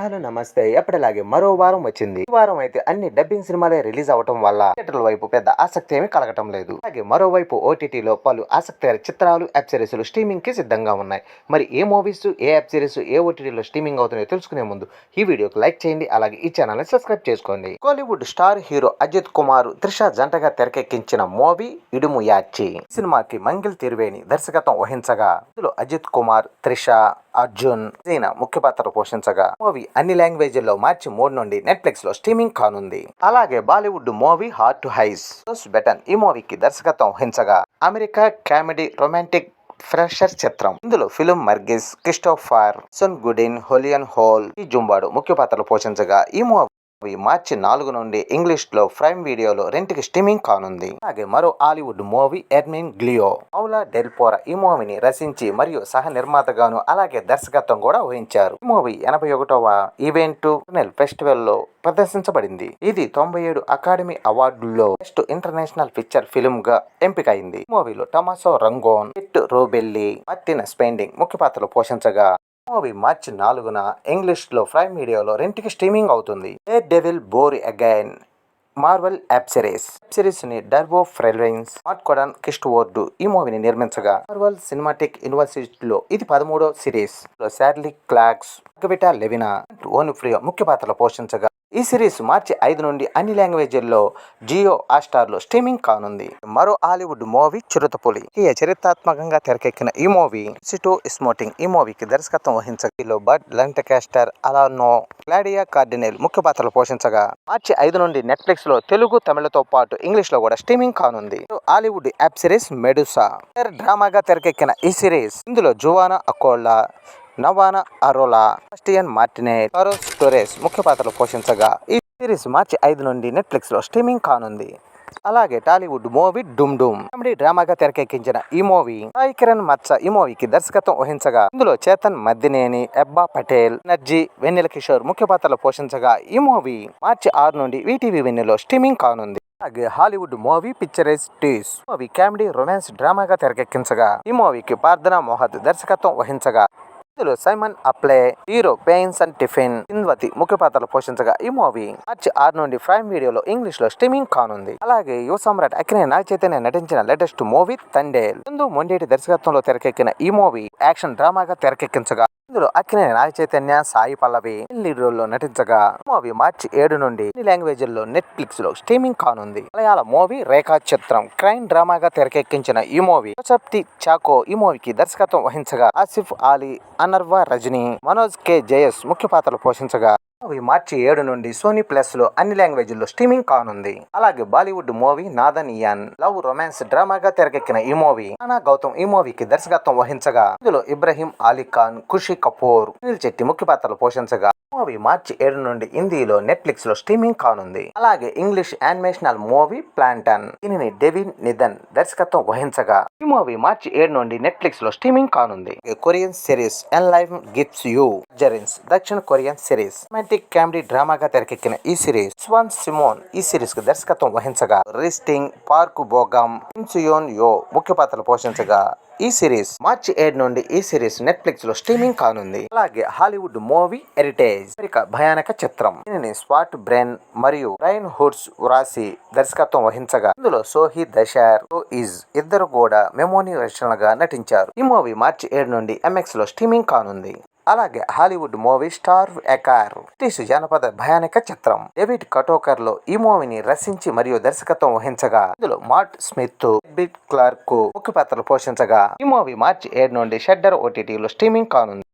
Hello నమస్తే. ఎప్పటిలాగే మరో వారం వచ్చింది. ఈ వారం అయితే అన్ని డబ్బింగ్ సినిమాలే రిలీజ్ అవటం వల్ల థియేటర్ల వైపు పెద్ద ఆసక్తి ఏమీ కలగటం లేదు. అలాగే మరోవైపు ఓటీటీలో పలు ఆసక్తికర చిత్రాలు వెబ్ సిరీస్లు స్ట్రీమింగ్కి సిద్ధంగా ఉన్నాయి. మరి ఏ మూవీస్ ఏ వెబ్ సిరీస్ ఏ ఓటీటీలో స్ట్రీమింగ్ అవుతున్నాయో తెలుసుకునే ముందు ఈ వీడియోకి లైక్ చేయండి అలాగే ఈ ఛానల్ని సబ్స్క్రైబ్ చేసుకోండి. కోలీవుడ్ స్టార్ హీరో అజిత్ కుమార్ త్రిష జంటగా తెరకెక్కించిన మూవీ ఇడుము యాచి. సినిమాకి మంగిల్ తిరువేణి దర్శకత్వం వహించగా ఇందులో అజిత్ కుమార్ త్రిష అర్జున్ జీనా ముఖ్య పాత్ర పోషించగా మూవీ అన్ని లాంగ్వేజ్ల్లో మార్చి మూడు నుండి నెట్ఫ్లిక్స్లో స్ట్రీమింగ్ కానుంది. అలాగే బాలీవుడ్ మూవీ హార్ట్ టు హైస్ బెటన్ ఈ మూవీకి దర్శకత్వం వహించగా అమెరికా కామెడీ రొమాంటిక్ ఫ్రెషర్ చిత్రం. ఇందులో ఫిలిం మర్గిస్ క్రిస్టోఫర్ సన్ గుడిన్ హోలియన్ హోల్ ఈ జుంబాడు ముఖ్య పాత్రలు పోషించగా ఈ మూవీ మార్చి నాలుగు నుండి ఇంగ్లీష్లో ప్రైమ్ వీడియోలో రెంట్కి స్ట్రీమింగ్ కానుంది. అలాగే మరో హాలీవుడ్ మూవీ ఎర్మిన్ గ్లియో. మౌలా డెల్పోరా ఈ మూవీని రచించి మరియు సహ నిర్మాతగాను అలాగే దర్శకత్వం కూడా వహించారు. ఈ మూవీ ఎనభై ఒకటవ ఈవెంట్ ఫెస్టివల్లో ప్రదర్శించబడింది. ఇది తొంభై ఏడు అకాడమీ అవార్డుల్లో బెస్ట్ ఇంటర్నేషనల్ పిక్చర్ ఫిల్మ్గా ఎంపికైంది మూవీలో టమాసో రంగోన్ హిట్ రోబెల్లి మార్టిన స్పెండింగ్ ముఖ్య పాత్రలు పోషించగా మూవీ మార్చి నాలుగున ఇంగ్లీష్లో ప్రైమ్ వీడియోలో రెంట్కి స్ట్రీమింగ్ అవుతుంది. ఏ devil born again Marvel app series. సిరీస్ని డర్బో ఫ్రెలైన్స్ స్మార్ట్ కొడాన్ కిస్ట్ వోర్డు ఈ మూవీని నిర్మించగా మార్వెల్ సినిమాటిక్ యూనివర్సిటీలో ఇది పదమూడో సిరీస్. శాడ్లీ క్లాక్స్ గవిటా లెవినా ఓన్ ఫ్రియో ముఖ్య పాత్రలు పోషించగా ఈ సిరీస్ మార్చి ఐదు నుండి అన్ని లాంగ్వేజ్ల్లో జియో హాట్స్టార్లో స్ట్రీమింగ్ కానుంది. మరో హాలీవుడ్ మూవీ చిరుతపులి. ఈ చరిత్రాత్మకంగా తెరకెక్కిన ఈ మూవీ సిటో ఇస్మోటింగ్ ఈ మూవీకి దర్శకత్వం వహించగా బడ్ లంటకాస్టర్ అలానో క్లాడియా కార్డినెల్ ముఖ్య పాత్రలు పోషించగా మార్చి ఐదు నుండి నెట్ఫ్లిక్స్లో తెలుగు తమిళతో పాటు ఇంగ్లీష్లో కూడా స్ట్రీమింగ్ కానుంది. హాలీవుడ్ యాప్ సిరీస్ మెడుసా. డ్రామాగా తెరకెక్కిన ఈ సిరీస్ ఇందులో జువానా అకోల్లా నవానా అరోలా క్రిస్టియన్ మార్టినే కారోస్ టోరెస్ ముఖ్య పాత్రలు పోషించగా ఈ సిరీస్ మార్చి ఐదు నుండి నెట్ఫ్లిక్స్లో స్ట్రీమింగ్ కానుంది. అలాగే టాలీవుడ్ మూవీ డుమ్ డుమ్. కామెడీ డ్రామాగా తెరకెక్కించిన ఈ మూవీ సాయి కిరణ్ మత్స ఈ మూవీకి దర్శకత్వం వహించగా ఇందులో చేతన్ మద్దినేని ఎబ్బా పటేల్ నర్జీ వెన్నెల కిషోర్ ముఖ్య పాత్రలు పోషించగా ఈ మూవీ మార్చి ఆరు నుండి వీటీవీ వెన్నెలో స్ట్రీమింగ్ కానుంది. అలాగే హాలీవుడ్ మూవీ పిక్చరైజ్ టీస్. మూవీ కామెడీ రొమాన్స్ డ్రామాగా తెరకెక్కించగా ఈ మూవీకి ప్రార్థనా మోహద్ దర్శకత్వం వహించగా ఇందులో Simon apply hero pains and tiffin ఇంద్వతి ముఖ్య పాత్రలు పోషించగా ఈ మూవీ మార్చి ఆరు నుండి ప్రైమ్ వీడియోలో ఇంగ్లీష్లో స్ట్రీమింగ్ కానుంది. అలాగే యువ సమ్రాట్ అక్కినే నాగ చైతన్య నటించిన లేటెస్ట్ మూవీ తండేల్. ముందు మొండేటి దర్శకత్వంలో తెరకెక్కిన ఈ మూవీ యాక్షన్ డ్రామాగా తెరకెక్కించగా ఇందులో అక్కినే నాగ చైతన్య సాయి పల్లవి లీడ్లో నటించగా మూవీ మార్చి ఏడు నుండి అన్ని లాంగ్వేజ్ల్లో నెట్ఫ్లిక్స్లో స్ట్రీమింగ్ కానుంది. మలయాళ మూవీ రేఖా చిత్రం క్రైమ్ డ్రామాగా తెరకెక్కించిన ఈ మూవీ సప్తి చాకో ఈ మూవీకి దర్శకత్వం వహించగా ఆసిఫ్ అలీ అనర్వ రజనీ మనోజ్ కే జయస్ ముఖ్య పాత్రలు పోషించగా మూవీ మార్చి ఏడు నుండి సోనీ ప్లస్లో అన్ని లాంగ్వేజ్ల్లో స్ట్రీమింగ్ కానుంది. అలాగే బాలీవుడ్ మూవీ నాదన్ ఇయాన్ లవ్ రొమాన్స్ డ్రామాగా తెరకెక్కిన ఈ మూవీ నానా గౌతమ్ ఈ మూవీకి దర్శకత్వం వహించగా ఇందులో ఇబ్రహీం అలీ ఖాన్ ఖుషి కపూర్ సునీల్ చెట్టి ముఖ్య పాత్రలు పోషించగా మూవీ మార్చి ఏడు నుండి హిందీలో నెట్ఫ్లిక్స్లో స్ట్రీమింగ్ కానుంది. అలాగే ఇంగ్లీష్ యానిమేషనల్ మూవీ ప్లాంటన్ దీనిని డెవిన్ నిధన్ దర్శకత్వం వహించగా ఈ మూవీ మార్చి ఏడు నుండి నెట్ఫ్లిక్స్లో స్ట్రీమింగ్ కానుంది. Korean series when life gifts you tangerines దక్షిణ కొరియన్ సిరీస్ రొమాంటిక్ కామెడీ డ్రామాగా తెరకెక్కిన ఈ సిరీస్ స్వాన్ సిమోన్ ఈ సిరీస్కు దర్శకత్వం వహించగా రిస్టింగ్ పార్క్ బోగం ఇన్సుయోన్ యో ముఖ్య పాత్రలు పోషించగా ఈ సిరీస్ మార్చి ఏడు నుండి ఈ సిరీస్ నెట్ఫ్లిక్స్లో స్ట్రీమింగ్ కానుంది. అలాగే హాలీవుడ్ మూవీ హెరిటేజ్ అమెరికా భయానక చిత్రం. దీనిని స్వాట్ బ్రెన్ మరియు రైన్ హుడ్స్ వ్రాసి దర్శకత్వం వహించగా ఇందులో సోహి దశార్ ఇజ్ ఇద్దరు కూడా మెమోని గా నటించారు. ఈ మూవీ మార్చి ఏడు నుండి ఎంఎక్స్లో స్ట్రీమింగ్ కానుంది. అలాగే హాలీవుడ్ మూవీ స్టార్ ఎకార్ బ్రిటిష్ జానపద భయానక చిత్రం. డేవిడ్ కటోకర్లో ఈ మూవీని రచించి మరియు దర్శకత్వం వహించగా ఇందులో మార్ట్ స్మిత్ బిట్ క్లార్క్ ముఖ్య పాత్రలు పోషించగా ఈ మూవీ మార్చి ఏడు నుండి షెడ్డర్ ఓటీటీలో స్ట్రీమింగ్ కానుంది.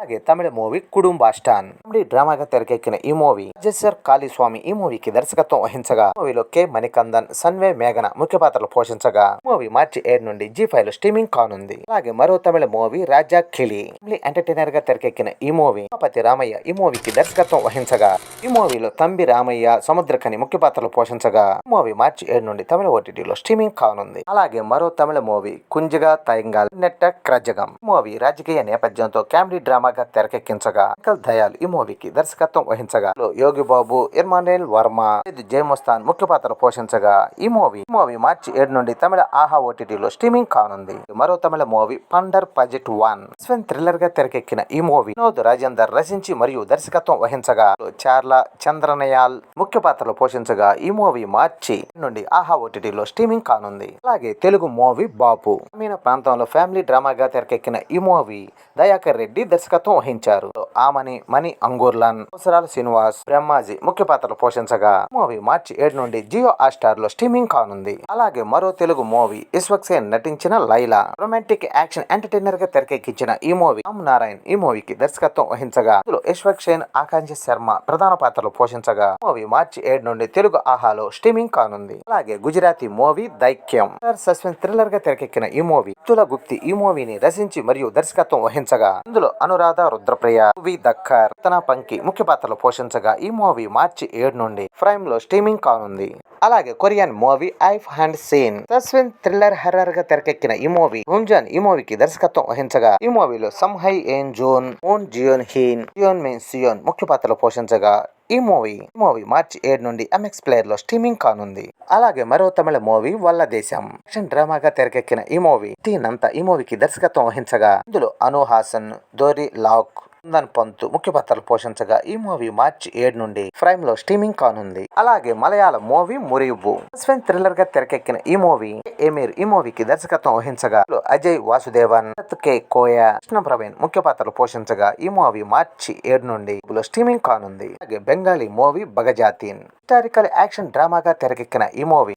అలాగే తమిళ మూవీ కుటుంబాస్టాన్ కామెడీ డ్రామాగా తెరకెక్కిన ఈ మూవీ రాజేశ్వర్ కాళీస్వామి ఈ మూవీకి దర్శకత్వం వహించగా మూవీలో కె మణికందన్ సన్వే మేఘన ముఖ్య పాత్రలు పోషించగా మూవీ మార్చి ఏడు నుండి జీ ఫైవ్లో స్ట్రీమింగ్ కానుంది అలాగే మరో తమిళ మూవీ రాజా కిలి ఫ్యామిలీ ఎంటర్టైనర్గా తెరకెక్కిన ఈ మూవీ ఉమాపతి రామయ్య ఈ మూవీకి దర్శకత్వం వహించగా ఈ మూవీలో తంబి రామయ్య సముద్రకని ముఖ్య పాత్రలు పోషించగా మూవీ మార్చి ఏడు నుండి తమిళ ఓటీటీలో స్ట్రీమింగ్ కానుంది అలాగే మరో తమిళ మూవీ కుంజగా తయంగాల్ నెట్ట క్రజగం మూవీ రాజకీయ నేపథ్యంతో కామెడీ డ్రామా డ్రామాగా తెరకెక్కించగా అంకల్ దయాల్ ఈ మూవీకి దర్శకత్వం వహించగా యోగి బాబు ఇర్మానేల్ వర్మ ఇది జయముస్తాన్ ముఖ్య పాత్ర పోషించగా ఈ మూవీ ఈ మూవీ మార్చి ఏడు నుండి తమిళ ఆహా ఓటీటీలో స్ట్రీమింగ్ కానుంది. మరో తమిళ మూవీ పండర్ బడ్జెట్ వన్. స్వెన్ థ్రిల్లర్గా తెరకెక్కిన ఈ మూవీ వినోద్ రాజేందర్ రచించి మరియు దర్శకత్వం వహించగా చార్ల చంద్రనయాల్ ముఖ్య పాత్రలు పోషించగా ఈ మూవీ మార్చి నుండి ఆహా ఓటీటీలో స్ట్రీమింగ్ కానుంది. అలాగే తెలుగు మూవీ బాపు. గ్రామీణ ప్రాంతంలో ఫ్యామిలీ డ్రామాగా తెరకెక్కిన ఈ మూవీ దయాకర్ రెడ్డి దర్శకత్వం వహించారు. ఆమని మణి అంగూర్లాన్ అవసరాల శ్రీనివాస్ బ్రహ్మాజీ ముఖ్య పాత్రలు పోషించగా మూవీ మార్చి ఏడు నుండి జియో హాట్స్టార్లో స్ట్రీమింగ్ కానుంది. అలాగే మరో తెలుగు మూవీ ఇస్వక్ సేన్ నటించిన లైలా రొమాంటిక్ యాక్షన్ ఎంటర్టైనర్గా తెరకెక్కించిన ఈ మూవీ రామ్ నారాయణ్ ఈ మూవీకి దర్శకత్వం వహించగా ఇందులో సేన్ ఆకాంక్ష శర్మ ప్రధాన పాత్రలు పోషించగా మూవీ మార్చి ఏడు నుండి తెలుగు ఆహాలో స్ట్రీమింగ్ కానుంది. అలాగే గుజరాతీ మూవీ దైక్యం. సస్పెన్స్ థ్రిల్లర్గా తెరకెక్కిన ఈ మూవీ తుల గుప్తి ఈ మూవీని రచించి మరియు దర్శకత్వం వహించగా ఇందులో అనురాధ రుద్రప్రియ వి దక్కర్ తన పంకి ముఖ్య పాత్రలు పోషించగా ఈ మూవీ మార్చి ఏడు నుండి ప్రైమ్లో స్ట్రీమింగ్ కానుంది. అలాగే కొరియన్ మూవీ ఐఫ్ హ్యాండ్ సీన్ సస్పెన్స్ థ్రిల్లర్ హర్రర్గా తెరకెక్కిన ఈ మూవీ హుంజన్ ఈ మూవీకి దర్శకత్వం వహించగా ఈ మూవీలో సంహై ఎన్ జోన్ ఓన్ జియోన్ హీన్ జియోన్ మెన్ సియోన్ ముఖ్య పాత్రలు పోషించగా ఈ మూవీ మూవీ మార్చి ఏడు నుండి ఎంఎక్స్ ప్లేయర్లో స్ట్రీమింగ్ కానుంది. అలాగే మరో తమిళ మూవీ వల్ల దేశం. యాక్షన్ డ్రామాగా తెరకెక్కిన ఈ మూవీ నంతా ఈ మూవీకి దర్శకత్వం వహించగా ఇందులో అను హాసన్ దోరి లాక్ దాని పంతు ముఖ్య పాత్రలు పోషించగా ఈ మూవీ మార్చి ఏడు నుండి ప్రైమ్లో స్ట్రీమింగ్ కానుంది. అలాగే మలయాళ మూవీ మురిబు సస్పెన్స్ థ్రిల్లర్గా తెరకెక్కిన ఈ మూవీ ఎమీర్ ఈ మూవీకి దర్శకత్వం వహించగా అజయ్ వాసుదేవన్ కే. కోయ కృష్ణ ప్రవీణ్ ముఖ్య పాత్రలు పోషించగా ఈ మూవీ మార్చి ఏడు నుండి స్ట్రీమింగ్ కానుంది. అలాగే Bengali movie Baghajatin. Historical action డ్రామాగా తెరకెక్కిన ఈ మూవీ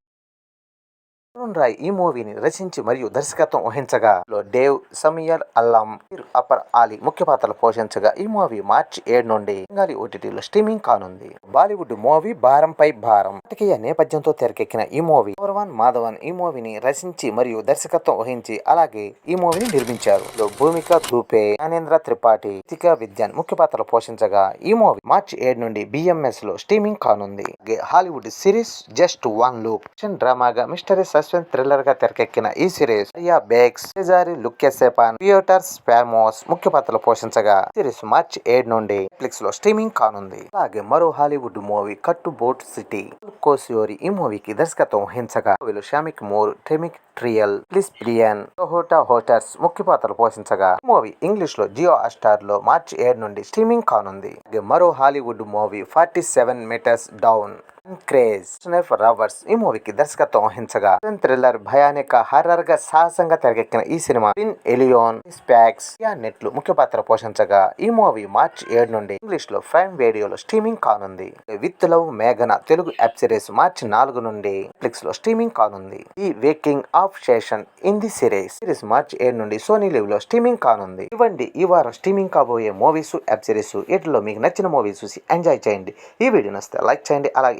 అరుణ్ రాయ్ ఈ మూవీని రచించి మరియు దర్శకత్వం వహించగా లో డేవ్ సమియర్ అల్లం అపర్ ఆలీ ముఖ్య పాత్రలు పోషించగా ఈ మూవీ మార్చి ఏడు నుండి బెంగాలీ ఓటీటీలో స్ట్రీమింగ్ కానుంది. బాలీవుడ్ మూవీ భారంపై భారం. నాటకీయ నేపథ్యంతో తెరకెక్కిన ఈ మూవీ గౌరవన్ మాధవన్ ఈ మూవీని రచించి మరియు దర్శకత్వం వహించి అలాగే ఈ మూవీని నిర్మించారు. భూమిక ధూపే జ్ఞానేంద్ర త్రిపాఠి తికా విద్యాన్ ముఖ్య పాత్రలు పోషించగా ఈ మూవీ మార్చి ఏడు నుండి బిఎంఎస్లో స్ట్రీమింగ్ కానుంది. Hollywood series just one look. డ్రామాగా mystery suspense థ్రిల్లర్గా తెరకెక్కిన ఈ సిరీస్ రియా బేక్స్ సెజారి లుక్కెసేపాన్ థియేటర్ స్పామోస్ ముఖ్య పాత్రలు పోషించగా సిరీస్ మార్చి ఏడు నుండి నెట్ఫ్లిక్స్లో స్ట్రీమింగ్ కానుంది. అలాగే మరో హాలీవుడ్ మూవీ కట్టు బోట్ సిటీ కోసియోరి ఈ మూవీకి దర్శకత్వం వహించగా వీళ్ళు షామిక్ మోర్ టెమిక్ ట్రియల్ ప్లిస్ ప్లియన్ హోటా హోటర్స్ ముఖ్య పాత్రలు పోషించగా మూవీ ఇంగ్లీష్లో జియో స్టార్లో మార్చి ఏడు నుండి స్ట్రీమింగ్ కానుంది. మరో Hollywood movie forty seven metres down craze. రవర్స్ ఈ మూవీకి దర్శకత్వం వహించగా థ్రిల్లర్ భయానిక హర్రర్గా సాహసంగా తెరకెక్కిన ఈ సినిమా టిన్ ఎలియోన్ స్పాక్స్ నెట్లు ముఖ్య పాత్ర పోషించగా ఈ మూవీ మార్చి ఏడు నుండి ఇంగ్లీష్లో ప్రైమ్ వీడియోలో స్ట్రీమింగ్ కానుంది. విత్ లవ్ మేఘన తెలుగు యాప్ సిరీస్ మార్చి నాలుగు నుండి నెట్ఫ్లిక్స్లో స్ట్రీమింగ్ కానుంది. ఈ waking of station in the series. Series మార్చి ఏడు నుండి సోనీ లివ్లో స్ట్రీమింగ్ కానుంది. ఇవ్వండి ఈ వారం స్ట్రీమింగ్ కాబోయే మూవీస్ యాప్ సిరీస్ వీటిలో మీకు నచ్చిన మూవీస్ చూసి ఎంజాయ్ చేయండి. ఈ వీడియో నచ్చితే లైక్ చేయండి అలాగే